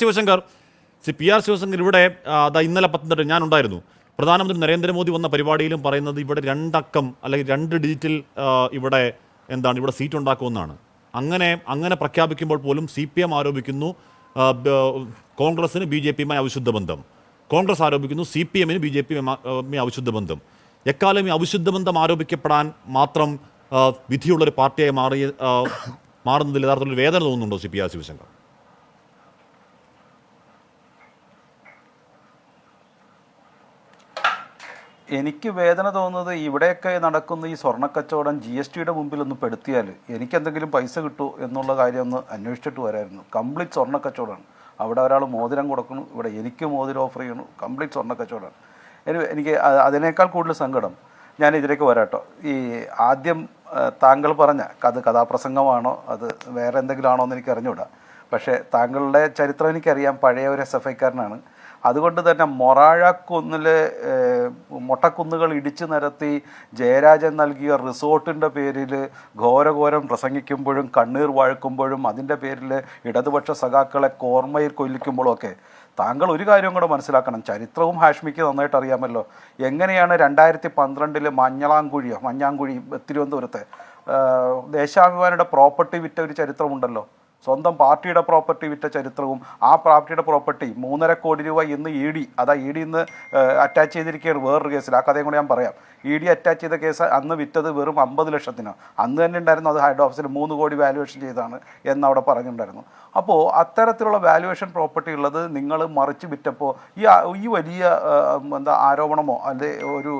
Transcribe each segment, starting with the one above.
Sivasankar. C P R Sivasankar ഇവിടെ ഇന്നലെ പത്തനംതിട്ട ഞാൻ ഉണ്ടായിരുന്നു പ്രധാനമന്ത്രി നരേന്ദ്രമോദി വന്ന പരിപാടിയിലും പറയുന്നത് ഇവിടെ രണ്ടക്കം അല്ലെങ്കിൽ രണ്ട് ഡിജിറ്റിൽ ഇവിടെ എന്താണ് ഇവിടെ സീറ്റ് ഉണ്ടാക്കുമെന്നാണ്. അങ്ങനെ അങ്ങനെ പ്രഖ്യാപിക്കുമ്പോൾ പോലും സി പി എം ആരോപിക്കുന്നു കോൺഗ്രസിന് ബി ജെ പിയുമായി അവിശുദ്ധ ബന്ധം. കോൺഗ്രസ് ആരോപിക്കുന്നു സി പി എമ്മിന് ബി ജെ പി അവിശുദ്ധ ബന്ധം. എക്കാലം ഈ അവിശുദ്ധ ബന്ധം ആരോപിക്കപ്പെടാൻ മാത്രം വിധിയുള്ളൊരു പാർട്ടിയായി മാറി മാറുന്നതിൽ യഥാർത്ഥത്തിൽ വേദന തോന്നുന്നുണ്ടോ സി പി ആർ ശിവശങ്കർ? എനിക്ക് വേദന തോന്നുന്നത് ഇവിടെയൊക്കെ നടക്കുന്ന ഈ സ്വർണക്കച്ചവടം ജി എസ് ടിയുടെ മുമ്പിൽ ഒന്ന് പെടുത്തിയാൽ എനിക്ക് എന്തെങ്കിലും പൈസ കിട്ടുമോ എന്നുള്ള കാര്യം ഒന്ന് അന്വേഷിച്ചിട്ട് വരായിരുന്നു. കംപ്ലീറ്റ് സ്വർണക്കച്ചവടമാണ്. അവിടെ ഒരാൾ മോതിരം കൊടുക്കണം ഇവിടെ എനിക്ക് മോതിരം ഓഫർ ചെയ്യണം കംപ്ലീറ്റ് സ്വർണക്കച്ചവടമാണ്. എനി- എനിക്ക് അതിനേക്കാൾ കൂടുതൽ സങ്കടം ഞാൻ ഇതിലേക്ക് വരാട്ടോ ഈ ആദ്യം താങ്കൾ പറഞ്ഞ അത് കഥാപ്രസംഗമാണോ? അത് വേറെ എന്തെങ്കിലും ആണോ എന്ന് എനിക്ക് അറിഞ്ഞുകൂടാ. പക്ഷേ താങ്കളുടെ ചരിത്രം എനിക്കറിയാം. പഴയ ഒരു എസ് എഫ് ഐക്കാരനാണ് അതുകൊണ്ട് തന്നെ മൊറാഴക്കുന്നിലെ മൊട്ടക്കുന്നുകൾ ഇടിച്ചു നിരത്തി ജയരാജൻ നൽകിയ റിസോർട്ടിന്റെ പേരിൽ ഘോരഘോരം പ്രസംഗിക്കുമ്പോഴും കണ്ണീർ വഴക്കുമ്പോഴും അതിന്റെ പേരിൽ ഇടതുപക്ഷ സഖാക്കളെ കോർമയിൽ കൊല്ലിക്കുമ്പോഴൊക്കെ താങ്കൾ ഒരു കാര്യം കൂടെ മനസ്സിലാക്കണം. ചരിത്രവും ഹാഷ്മിക്ക് നന്നായിട്ട് അറിയാമല്ലോ. എങ്ങനെയാണ് രണ്ടായിരത്തി പന്ത്രണ്ടിൽ മഞ്ഞളാങ്കുഴിയോ മഞ്ഞാങ്കുഴി തിരുവനന്തപുരത്തെ ദേശാഭിമാനിയുടെ പ്രോപ്പർട്ടി വിറ്റ ഒരു ചരിത്രമുണ്ടല്ലോ. സ്വന്തം പാർട്ടിയുടെ പ്രോപ്പർട്ടി വിറ്റ ചരിത്രവും ആ പാർട്ടിയുടെ പ്രോപ്പർട്ടി മൂന്നര കോടി രൂപ ഇന്ന് ഇ ഡി അതാ ഇ ഡി ഇന്ന് അറ്റാച്ച് ചെയ്തിരിക്കുകയാണ് വേറൊരു കേസിൽ. ആ കഥയും കൂടെ ഞാൻ പറയാം. ഇ ഡി അറ്റാച്ച് ചെയ്ത കേസ് അന്ന് വിറ്റത് വെറും അമ്പത് ലക്ഷത്തിന് അന്ന് തന്നെ ഉണ്ടായിരുന്നു അത് ഹെഡ് ഓഫീസിൽ മൂന്ന് കോടി വാലുവേഷൻ ചെയ്താണ് എന്ന് അവിടെ പറഞ്ഞിട്ടുണ്ടായിരുന്നു. അപ്പോൾ അത്തരത്തിലുള്ള വാലുവേഷൻ പ്രോപ്പർട്ടി ഉള്ളത് നിങ്ങൾ മറിച്ച് വിറ്റപ്പോൾ ഈ ഈ വലിയ എന്താ ആരോപണമോ അല്ലെ ഒരു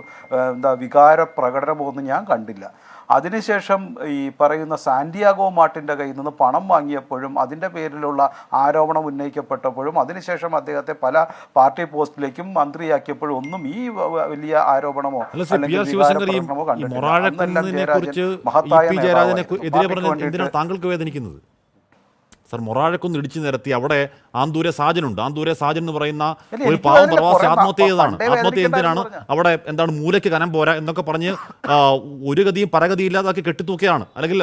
എന്താ വികാര പ്രകടനമോ ഒന്നും ഞാൻ കണ്ടില്ല. അതിനുശേഷം ഈ പറയുന്ന സാന്റിയാഗോ മാർട്ടിന്റെ കയ്യിൽ നിന്ന് പണം വാങ്ങിയപ്പോഴും അതിന്റെ പേരിലുള്ള ആരോപണം ഉന്നയിക്കപ്പെട്ടപ്പോഴും അതിനുശേഷം അദ്ദേഹത്തെ പല പാർട്ടി പോസ്റ്റിലേക്കും മന്ത്രിയാക്കിയപ്പോഴും ഒന്നും ഈ വലിയ ആരോപണമോ അല്ലെങ്കിൽ മഹത്തായ താങ്കൾക്ക് ജയരാജനെ സർ മൊറാഴക്കൊന്ന് ഇടിച്ചു നിരത്തി അവിടെ ആന്തൂര സാജനുണ്ട് ആന്തൂര സാജൻ എന്ന് പറയുന്ന ഒരു പാവം. പ്രവാസി ആത്മഹത്യ ചെയ്തതാണ്. ആത്മഹത്യ എന്തിനാണ്? അവിടെ എന്താണ് മൂലയ്ക്ക് കനം പോരാ എന്നൊക്കെ പറഞ്ഞ് ഒരു ഗതിയും പരഗതി ഇല്ലാതാക്കി കെട്ടിത്തൂക്കിയാണ് അല്ലെങ്കിൽ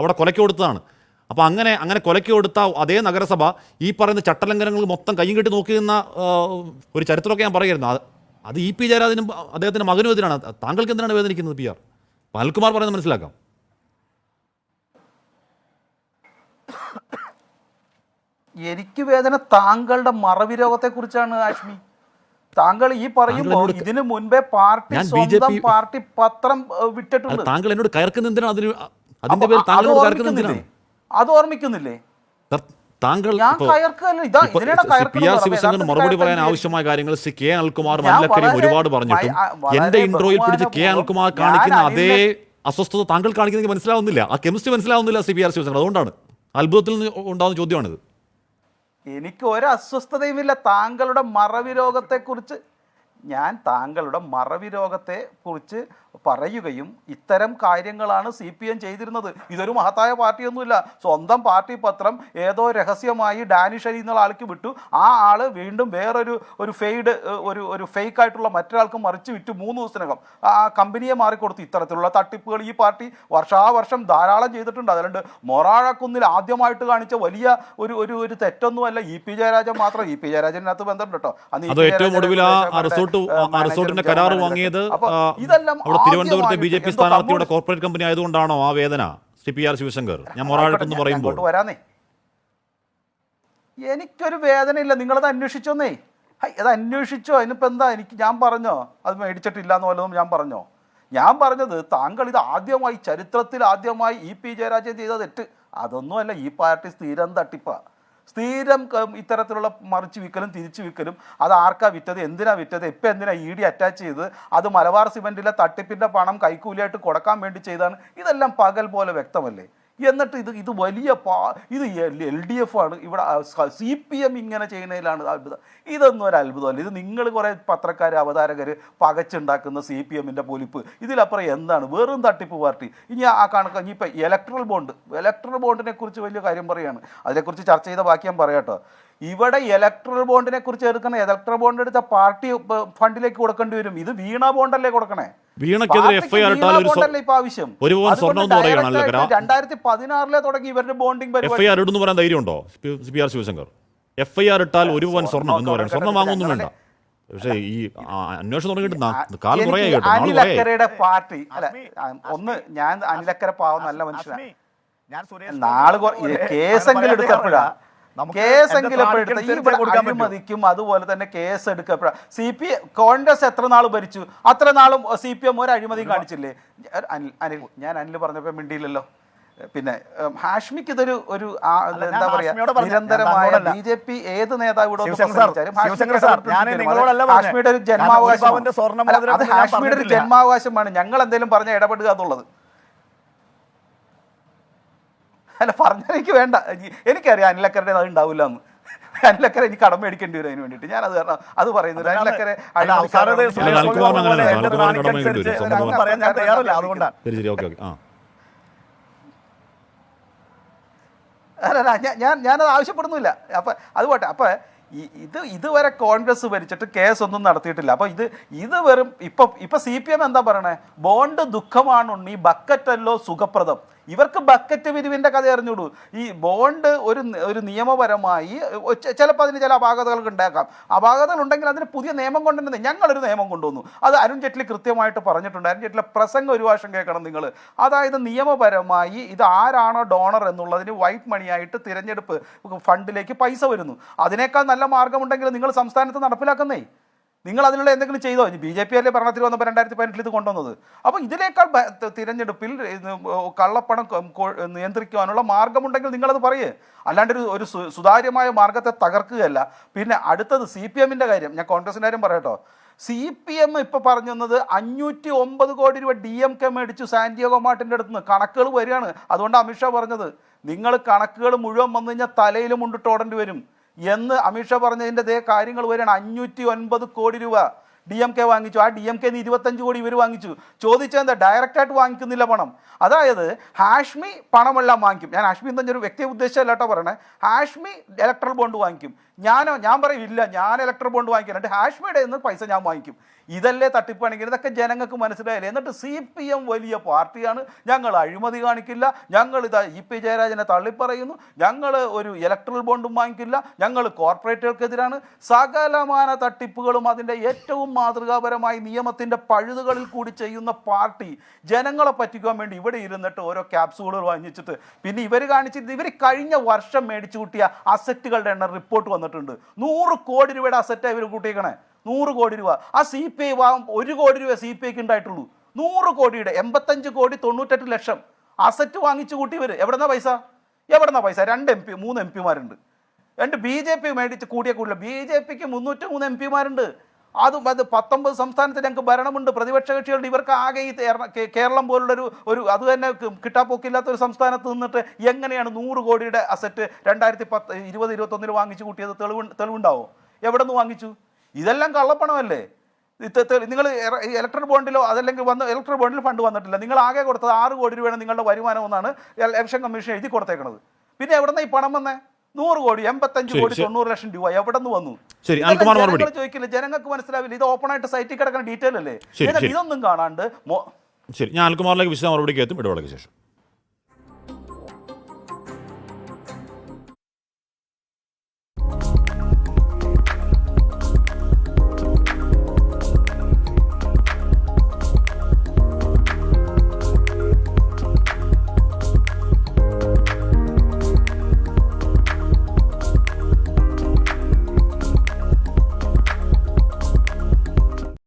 അവിടെ കൊലയ്ക്ക് കൊടുത്തതാണ്. അപ്പോൾ അങ്ങനെ അങ്ങനെ കൊലയ്ക്ക് കൊടുത്ത അതേ നഗരസഭ ഈ പറയുന്ന ചട്ടലംഘനങ്ങൾ മൊത്തം കൈയും കെട്ടി നോക്കിയിരുന്ന ഒരു ചരിത്രമൊക്കെ ഞാൻ പറയായിരുന്നു അത് അത് ഇ പി ജയരാജനും അദ്ദേഹത്തിന്റെ മകനും എതിരാണ് താങ്കൾക്ക് എന്തിനാണ് വേദനിക്കുന്നത് പി ആർ? അനിൽകുമാർ പറയുന്നത് മനസ്സിലാക്കാം. എനിക്ക് വേദന താങ്കളുടെ മറവി രോഗത്തെ കുറിച്ചാണ് ആഷ്മി. താങ്കൾ ഈ പറയുമ്പോൾ ഇതിന് മുൻപേ പാർട്ടി സ്വന്തം പാർട്ടി പത്രം വിട്ടിട്ടുണ്ട്. താങ്കൾ എന്നോട് കയർക്കുന്ന അതിന് അതിന്റെ അപ്പൊ പേരിൽ അത് താങ്കളോട് കയർക്കുന്ന ഓർമ്മിക്കുന്നില്ലേ? എന്തിനാണ് അത് ഓർമ്മിക്കുന്നില്ലേ? താങ്കൾ മറുപടി പറയാൻ ആവശ്യമായ കാര്യങ്ങൾ ശ്രീ കെ അനിൽകുമാർ മല്ലക്കരയും ഒരുപാട് പറഞ്ഞിട്ടും. എന്റെ ഇൻട്രോയിൽ പിടിച്ച് കെ അനിൽകുമാർ കാണിക്കുന്ന അതേ അസ്വസ്ഥത താങ്കൾ കാണിക്കുന്നത് മനസ്സിലാവുന്നില്ല. ആ കെമിസ്ട്രി മനസ്സിലാവുന്നില്ല സി പി ആർ ശിവശങ്കർ. അതുകൊണ്ടാണ്. അത്ഭുതത്തിൽ നിന്ന് ഉണ്ടാകുന്ന ചോദ്യമാണിത്. എനിക്ക് ഒരു അസ്വസ്ഥതയുമില്ല താങ്കളുടെ മറവി രോഗത്തെക്കുറിച്ച്. ഞാൻ താങ്കളുടെ മറവി രോഗത്തെ കുറിച്ച് പറയുകയും ഇത്തരം കാര്യങ്ങളാണ് സി പി എം ചെയ്തിരുന്നത്. ഇതൊരു മഹത്തായ പാർട്ടിയൊന്നുമില്ല. സ്വന്തം പാർട്ടി പത്രം ഏതോ രഹസ്യമായി ഡാനിഷ് അലി എന്നുള്ള ആൾക്ക് വിട്ടു. ആ ആൾ വീണ്ടും വേറൊരു ഒരു ഫെയ്ഡ് ഒരു ഒരു ഫേക്ക് ആയിട്ടുള്ള മറ്റൊരാൾക്ക് മറിച്ച് വിറ്റു മൂന്ന് ദിവസത്തിനകം. ആ കമ്പനിയെ മാറിക്കൊടുത്തു. ഇത്തരത്തിലുള്ള തട്ടിപ്പുകൾ ഈ പാർട്ടി വർഷാവർഷം ധാരാളം ചെയ്തിട്ടുണ്ട്. അതുകൊണ്ട് മൊറാഴക്കുന്നിൽ ആദ്യമായിട്ട് കാണിച്ച വലിയ ഒരു ഒരു ഒരു തെറ്റൊന്നുമല്ല ഇ പി ജയരാജൻ മാത്രം. ഇ പി ജയരാജനകത്ത് ബന്ധമുണ്ട് കേട്ടോ. അന്ന് ഏറ്റവും ഒടുവിൽ റിസോർട്ടിന്റെ കരാർ വാങ്ങിയത് അപ്പൊ ഇതെല്ലാം തിരുവനന്തപുരത്തെ ബി ജെ പി സ്ഥാനാർത്ഥിയുടെ കോർപ്പറേറ്റ് കമ്പനി ആയതുകൊണ്ടാണോ ആ വേദന? Shri P R Sivasankar. ഞാൻ മൊറാഴക്കെന്ന് ഞാൻ പറയുമ്പോൾ. എനിക്കൊരു വേദന എനിക്കൊരു വേദനയില്ല. നിങ്ങളത് അന്വേഷിച്ചോന്നേ. അത് അന്വേഷിച്ചോ. അതിനിപ്പോൾ എന്താ? എനിക്ക് ഞാൻ പറഞ്ഞോ? അത് മേടിച്ചിട്ടില്ല എന്ന് വല്ലതും ഞാൻ പറഞ്ഞോ? ഞാൻ പറഞ്ഞത് താങ്കൾ ഇത് ആദ്യമായി ചരിത്രത്തിൽ ആദ്യമായി ഇ പി ജയരാജൻ ചെയ്ത തെറ്റ്. അതൊന്നുമല്ല ഈ പാർട്ടി സ്ഥിരം തട്ടിപ്പാ. സ്ഥിരം ഇത്തരത്തിലുള്ള മറിച്ച് വിൽക്കലും തിരിച്ചു വിൽക്കലും അത് ആർക്കാ വിറ്റത് എന്തിനാ വിറ്റത് ഇപ്പം എന്തിനാ ഇ ഡി അറ്റാച്ച് ചെയ്ത് അത് മലബാർ സിമെന്റിലെ തട്ടിപ്പിന്റെ പണം കൈക്കൂലിയായിട്ട് കൊടുക്കാൻ വേണ്ടി ചെയ്താണ് ഇതെല്ലാം പകൽ പോലെ വ്യക്തമല്ലേ? എന്നിട്ട് ഇത് ഇത് വലിയ പാ ഇത് എൽ ഡി എഫ് ആണ്. ഇവിടെ സി പി എം ഇങ്ങനെ ചെയ്യുന്നതിലാണ് അത്ഭുതം. ഇതൊന്നും ഒരു അത്ഭുതമല്ല ഇത് നിങ്ങൾ കുറേ പത്രക്കാർ അവതാരകർ പകച്ചുണ്ടാക്കുന്ന സി പി എമ്മിന്റെ പൊലിപ്പ്. ഇതിലപ്പുറം എന്താണ്? വെറും തട്ടിപ്പ് പാർട്ടി. ഇനി ആ കണക്ക് ഇനിയിപ്പോൾ ഇലക്ട്രൽ ബോണ്ട് ഇലക്ട്രൽ ബോണ്ടിനെ കുറിച്ച് വലിയ കാര്യം പറയുകയാണ് അതിനെക്കുറിച്ച് ചർച്ച ചെയ്ത ബാക്കി ഞാൻ പറയാട്ടോ ഇവിടെ ഇലക്ട്രൽ ബോണ്ടിനെ കുറിച്ച് എടുക്കണം ഇലക്ട്രൽ ബോണ്ട് എടുത്ത പാർട്ടി ഫണ്ടിലേക്ക് കൊടുക്കേണ്ടി വരും. ഇത് വീണ ബോണ്ടല്ലേ കൊടുക്കണേ? വീണക്കെതിരെ എഫ് ഐ ആർ ഇട്ടാൽ ഒരു പവൻ സ്വർണം എന്ന് പറയുകയാണല്ലോ രണ്ടായിരത്തി പതിനാറിലെ തുടങ്ങി ഇവരുടെ ബോണ്ടിംഗ് എഫ് പരിപാടി. ഐ ആർ ഇടുന്നു പറയാൻ ധൈര്യമുണ്ടോ? P R Sivasankar. F I R ഇട്ടാൽ ഒരു പവൻ സ്വർണം സ്വർണം എന്ന് പറയുന്നത് സ്വർണം വാങ്ങുന്നു വേണ്ട. പക്ഷേ ഈ അന്വേഷണം തുടങ്ങിയിട്ട് കാലം കുറയായി അനിലക്കരയുടെ പാർട്ടി അല്ല ഒന്ന് ഞാൻ അനിലക്കര പാവം നല്ല മനുഷ്യനാണ് ഞാൻ സുരേഷ് നാൾ കേസെങ്കിലും അത് എടുക്കപ്പെടാ പറ്റൂ. അഴിമതിക്കും അതുപോലെ തന്നെ കേസ് എടുക്കുക സി പി കോൺഗ്രസ് എത്ര നാൾ ഭരിച്ചു അത്ര നാളും സി പി എം ഒരു അഴിമതിയും കാണിച്ചില്ലേ അനിൽ അനിൽ ഞാൻ അനിൽ പറഞ്ഞപ്പോ മിണ്ടിയില്ലല്ലോ പിന്നെ ഹാഷ്മിക്ക് ഇതൊരു ഒരു എന്താ പറയാ നിരന്തരമായ. ബി ജെ പി ഏത് നേതാവ് ശിവശങ്കർ സാർ, പ്രസംഗിച്ചാലും ഹാഷ്മിക്ക് ശിവശങ്കർ സാർ, അത് ഞാൻ നിങ്ങളോടല്ല പറഞ്ഞത്. ഹാഷ്മിയുടെ ഒരു ജന്മാവകാശം അത് ഹാഷ്മിയുടെ ഒരു. ജന്മാവകാശമാണ് ഞങ്ങൾ എന്തെങ്കിലും പറഞ്ഞ ഇടപെടുക എന്നുള്ളത് അല്ല പറഞ്ഞാൽ എനിക്ക് വേണ്ട. എനിക്കറിയാം അനിലക്കരുടെ അത് ഉണ്ടാവില്ല എന്ന്. അനിലക്കര എനിക്ക് കടം മേടിക്കേണ്ടി വരും അതിന് വേണ്ടിയിട്ട്. ഞാൻ അത് കാരണം അത് പറയുന്നില്ല അനിലക്കര അല്ല, ഞാൻ ഞാനത് ആവശ്യപ്പെടുന്നില്ല അപ്പം അത് പോട്ടെ. അപ്പം ഇത് ഇതുവരെ കോൺഗ്രസ് ഭരിച്ചിട്ട് കേസ് ഒന്നും നടത്തിയിട്ടില്ല. അപ്പോൾ ഇത് ഇത് വെറും ഇപ്പം ഇപ്പം സി പി എം എന്താ പറയണേ? ബോണ്ട് ദുഃഖമാണ് ഉണ്ണി ബക്കറ്റല്ലോ സുഖപ്രദം. ഇവർക്ക് ബക്കറ്റ് പിരിവിന്റെ കഥ അറിഞ്ഞുകൂടു ഈ ബോണ്ട് ഒരു ഒരു നിയമപരമായി ചിലപ്പോൾ അതിന് ചില അപാകതകൾ ഉണ്ടാക്കാം അപാകതകൾ ഉണ്ടെങ്കിൽ അതിന് പുതിയ നിയമം കൊണ്ടുവരുന്നത് ഞങ്ങളൊരു നിയമം കൊണ്ടുവന്നു. അത് അരുൺ ജെയ്റ്റ്ലി കൃത്യമായിട്ട് പറഞ്ഞിട്ടുണ്ട്. അരുൺ ജെയ്റ്റ്ലി പ്രസംഗം ഒരു വർഷം കേൾക്കണം നിങ്ങൾ അതായത് നിയമപരമായി ഇത് ആരാണോ ഡോണർ എന്നുള്ളതിന് വൈറ്റ് മണിയായിട്ട് തിരഞ്ഞെടുപ്പ് ഫണ്ടിലേക്ക് പൈസ വരുന്നു. അതിനേക്കാൾ നല്ല മാർഗമുണ്ടെങ്കിൽ നിങ്ങൾ സംസ്ഥാനത്ത് നടപ്പിലാക്കുന്നേ. നിങ്ങൾ അതിനുള്ള എന്തെങ്കിലും ചെയ്തോ? ബി ജെ പി അല്ലേ ഭരണത്തിൽ വന്നപ്പോൾ രണ്ടായിരത്തി പതിനെട്ടിൽ ഇത് കൊണ്ടുവന്നത്. അപ്പോൾ ഇതിനേക്കാൾ തിരഞ്ഞെടുപ്പിൽ കള്ളപ്പണം നിയന്ത്രിക്കുവാനുള്ള മാർഗമുണ്ടെങ്കിൽ നിങ്ങളത് പറയേ. അല്ലാണ്ട് ഒരു ഒരു സുതാര്യമായ മാർഗത്തെ തകർക്കുകയല്ല. പിന്നെ അടുത്തത് സി പി എമ്മിന്റെ കാര്യം. ഞാൻ കോൺഗ്രസിന്റെ കാര്യം പറയട്ടോ. സി പി എം ഇപ്പോൾ പറഞ്ഞു തന്നത് അഞ്ഞൂറ്റി ഒമ്പത് കോടി രൂപ ഡി എം കെ മേടിച്ചു സാന്റിയോഗോ മാർട്ടിന്റെ അടുത്ത് നിന്ന്. കണക്കുകൾ വരികയാണ്. അതുകൊണ്ട് അമിത്ഷാ പറഞ്ഞത് നിങ്ങൾ കണക്കുകൾ മുഴുവൻ വന്നു കഴിഞ്ഞാൽ തലയിലും മുണ്ടിട്ട് ഓടേണ്ടി വരും. എന്ന് അമിത്ഷാ പറഞ്ഞതിന്റെ ദേ കാര്യങ്ങൾ വരികയാണ്. അഞ്ഞൂറ്റി ഒൻപത് കോടി രൂപ ഡി എം കെ വാങ്ങിച്ചു. ആ ഡി എം കെ ഇരുപത്തഞ്ച് കോടി ഇവർ വാങ്ങിച്ചു. ചോദിച്ചാൽ എന്താ ഡയറക്റ്റായിട്ട് വാങ്ങിക്കുന്നില്ല പണം. അതായത് ഹാഷ്മി പണമെല്ലാം വാങ്ങിക്കും. ഞാൻ ഹാഷ്മി എന്ന് ഒരു വ്യക്തി ഉദ്ദേശിച്ചല്ല കേട്ടോ പറയണേ. ഹാഷ്മി ഇലക്ട്രൽ ബോണ്ട് വാങ്ങിക്കും. ഞാനോ ഞാൻ പറയും ഇല്ല ഞാൻ ഇലക്ട്രൽ ബോണ്ട് വാങ്ങിക്കാനായിട്ട് ഹാഷ്മിയുടെ നിന്ന് പൈസ ഞാൻ വാങ്ങിക്കും. ഇതല്ലേ തട്ടിപ്പാണെങ്കിൽ ഇതൊക്കെ ജനങ്ങൾക്ക് മനസ്സിലായില്ലേ? എന്നിട്ട് സി പി എം വലിയ പാർട്ടിയാണ്. ഞങ്ങൾ അഴിമതി കാണിക്കില്ല. ഞങ്ങൾ ഇത് ഇ പി ജയരാജനെ തള്ളിപ്പറയുന്നു. ഞങ്ങൾ ഒരു ഇലക്ട്രൽ ബോണ്ടും വാങ്ങിക്കില്ല. ഞങ്ങൾ കോർപ്പറേറ്റുകൾക്കെതിരാണ്. സകലമാന തട്ടിപ്പുകളും അതിന്റെ ഏറ്റവും മാതൃകാപരമായി നിയമത്തിന്റെ പഴുതുകളിൽ കൂടി ചെയ്യുന്ന പാർട്ടി ജനങ്ങളെ പറ്റിക്കാൻ വേണ്ടി ഇവിടെ ഇരുന്നിട്ട് ഓരോ ക്യാപ്സൂളുകൾ വാങ്ങിച്ചിട്ട് പിന്നെ ഇവർ കാണിച്ചിട്ട് ഇവർ കഴിഞ്ഞ വർഷം മേടിച്ചു കൂട്ടിയ അസറ്റുകളുടെ എണ്ണം റിപ്പോർട്ട് വന്നിട്ടുണ്ട്. നൂറ് കോടി രൂപയുടെ അസറ്റാണ് ഇവർ കൂട്ടിയേക്കണേ. നൂറ് കോടി രൂപ. ആ സി പി ഐ ഒരു കോടി രൂപ സി പി ഐക്ക് ഉണ്ടായിട്ടുള്ളൂ. നൂറ് കോടിയുടെ എൺപത്തഞ്ച് കോടി തൊണ്ണൂറ്റെട്ട് ലക്ഷം അസറ്റ് വാങ്ങിച്ചു കൂട്ടി വരും എവിടെന്നാ പൈസ? എവിടെന്നാ പൈസ? രണ്ട് എം പി മൂന്ന് എം പിമാരുണ്ട് രണ്ട് ബി ജെ പി മേടിച്ച് കൂടിയ കൂടുതൽ ബി ജെ പിക്ക് മുന്നൂറ്റി മൂന്ന് എം പിമാരുണ്ട് അതും അത് പത്തൊമ്പത് സംസ്ഥാനത്ത് ഞങ്ങൾക്ക് ഭരണമുണ്ട്. പ്രതിപക്ഷ കക്ഷികളുടെ ഇവർക്ക് ആകെ ഈ കേരള- പോലുള്ളൊരു ഒരു അത് തന്നെ കിട്ടാപ്പോക്കില്ലാത്ത ഒരു സംസ്ഥാനത്ത് നിന്നിട്ട് എങ്ങനെയാണ് നൂറ് കോടിയുടെ അസറ്റ് രണ്ടായിരത്തി പത്ത് ഇരുപത് ഇരുപത്തൊന്നിൽ വാങ്ങിച്ചു കൂട്ടിയത് തെളിവ് തെളിവുണ്ടാവോ? എവിടെ നിന്ന് വാങ്ങിച്ചു? ഇതെല്ലാം കള്ളപ്പണമല്ലേ? നിങ്ങൾ ഇലക്ട്രിക് ബോണ്ടിലോ അതല്ലെങ്കിൽ വന്ന് ഇലക്ട്രിക് ബോണ്ടിൽ ഫണ്ട് വന്നിട്ടില്ല. നിങ്ങൾ ആകെ കൊടുത്തത് ആറ് കോടി രൂപയാണ് നിങ്ങളുടെ വരുമാനം എന്നാണ് ഇലക്ഷൻ കമ്മീഷൻ എഴുതി കൊടുത്തേക്കുന്നത് പിന്നെ എവിടെ നിന്ന് ഈ പണം വന്നേ? നൂറ് കോടി എൺപത്തഞ്ച് കോടി. തൊണ്ണൂറ് ലക്ഷം രൂപ എവിടെ നിന്ന് വന്നു? മറുപടി. ചോദിക്കില്ല? ജനങ്ങൾക്ക് മനസ്സിലാവില്ല. ഇത് ഓപ്പൺ ആയിട്ട് സൈറ്റിൽ കിടക്കുന്ന ഡീറ്റെയിൽ അല്ലേ? ഇതൊന്നും കാണാണ്ട് ശരി ഞാൻ അൽക്കുമാറിലേക്ക് വിശദ മറുപടിക്ക് എത്തും ഇടവേളയ്ക്ക് ശേഷം.